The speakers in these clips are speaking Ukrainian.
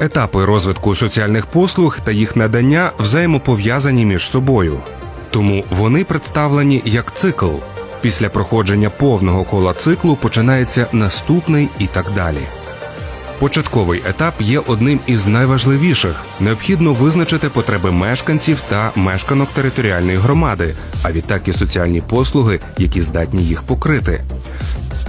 Етапи розвитку соціальних послуг та їх надання взаємопов'язані між собою. Тому вони представлені як цикл. Після проходження повного кола циклу починається наступний і так далі. Початковий етап є одним із найважливіших. Необхідно визначити потреби мешканців та мешканок територіальної громади, а відтак і соціальні послуги, які здатні їх покрити.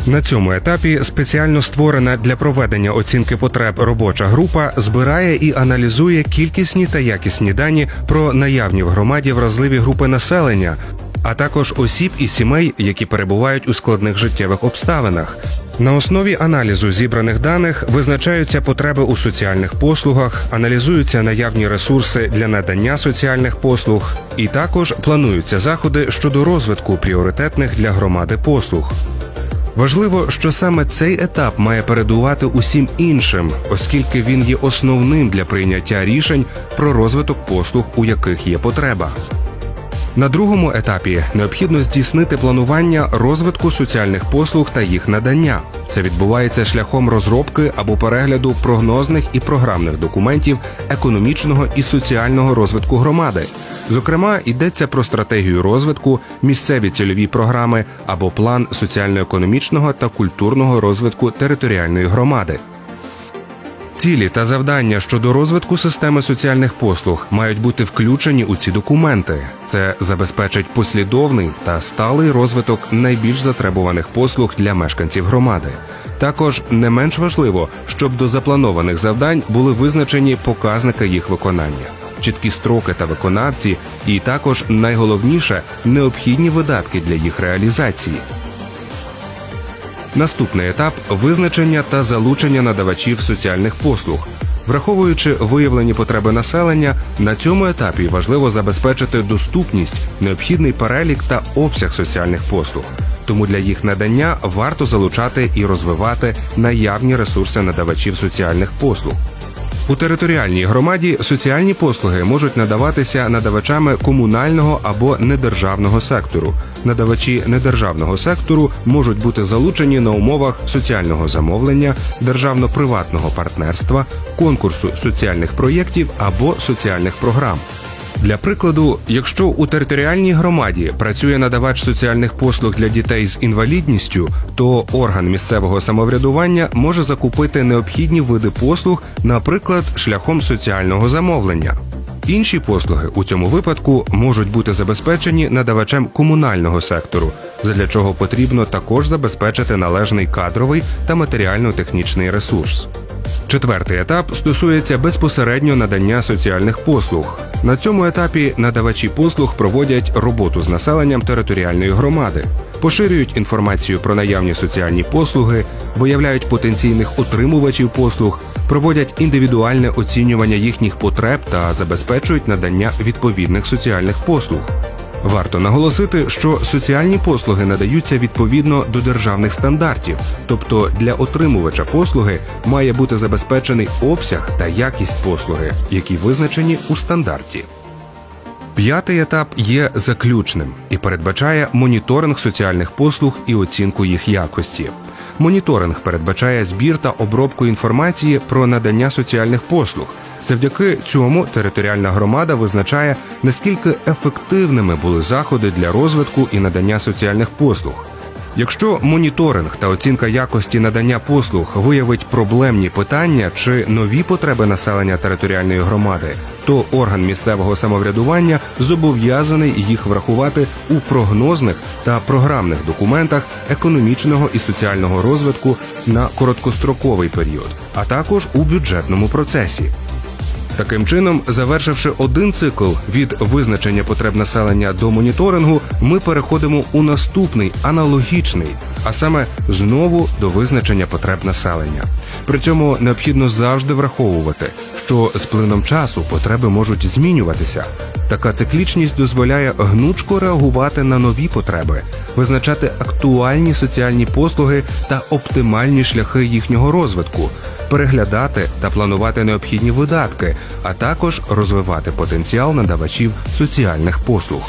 На цьому етапі спеціально створена для проведення оцінки потреб робоча група збирає і аналізує кількісні та якісні дані про наявні в громаді вразливі групи населення, а також осіб і сімей, які перебувають у складних життєвих обставинах. На основі аналізу зібраних даних визначаються потреби у соціальних послугах, аналізуються наявні ресурси для надання соціальних послуг, і також плануються заходи щодо розвитку пріоритетних для громади послуг. Важливо, що саме цей етап має передувати усім іншим, оскільки він є основним для прийняття рішень про розвиток послуг, у яких є потреба. На другому етапі необхідно здійснити планування розвитку соціальних послуг та їх надання. Це відбувається шляхом розробки або перегляду прогнозних і програмних документів економічного і соціального розвитку громади. Зокрема, йдеться про стратегію розвитку, місцеві цільові програми або план соціально-економічного та культурного розвитку територіальної громади. Цілі та завдання щодо розвитку системи соціальних послуг мають бути включені у ці документи. Це забезпечить послідовний та сталий розвиток найбільш затребуваних послуг для мешканців громади. Також не менш важливо, щоб до запланованих завдань були визначені показники їх виконання, чіткі строки та виконавці, і також найголовніше необхідні видатки для їх реалізації. Наступний етап визначення та залучення надавачів соціальних послуг. Враховуючи виявлені потреби населення, на цьому етапі важливо забезпечити доступність, необхідний перелік та обсяг соціальних послуг. Тому для їх надання варто залучати і розвивати наявні ресурси надавачів соціальних послуг. У територіальній громаді соціальні послуги можуть надаватися надавачами комунального або недержавного сектору. Надавачі недержавного сектору можуть бути залучені на умовах соціального замовлення, державно-приватного партнерства, конкурсу соціальних проєктів або соціальних програм. Для прикладу, якщо у територіальній громаді працює надавач соціальних послуг для дітей з інвалідністю, то орган місцевого самоврядування може закупити необхідні види послуг, наприклад, шляхом соціального замовлення. Інші послуги у цьому випадку можуть бути забезпечені надавачем комунального сектору, задля чого потрібно також забезпечити належний кадровий та матеріально-технічний ресурс. Четвертий етап стосується безпосередньо надання соціальних послуг. На цьому етапі надавачі послуг проводять роботу з населенням територіальної громади, поширюють інформацію про наявні соціальні послуги, виявляють потенційних отримувачів послуг, проводять індивідуальне оцінювання їхніх потреб та забезпечують надання відповідних соціальних послуг. Варто наголосити, що соціальні послуги надаються відповідно до державних стандартів, тобто для отримувача послуги має бути забезпечений обсяг та якість послуги, які визначені у стандарті. П'ятий етап є заключним і передбачає моніторинг соціальних послуг і оцінку їх якості. Моніторинг передбачає збір та обробку інформації про надання соціальних послуг. Завдяки цьому територіальна громада визначає, наскільки ефективними були заходи для розвитку і надання соціальних послуг. Якщо моніторинг та оцінка якості надання послуг виявить проблемні питання чи нові потреби населення територіальної громади, то орган місцевого самоврядування зобов'язаний їх врахувати у прогнозних та програмних документах економічного і соціального розвитку на короткостроковий період, а також у бюджетному процесі. Таким чином, завершивши один цикл від визначення потреб населення до моніторингу, ми переходимо у наступний аналогічний, а саме знову до визначення потреб населення. При цьому необхідно завжди враховувати, що з плином часу потреби можуть змінюватися. Така циклічність дозволяє гнучко реагувати на нові потреби, визначати актуальні соціальні послуги та оптимальні шляхи їхнього розвитку, переглядати та планувати необхідні видатки, а також розвивати потенціал надавачів соціальних послуг.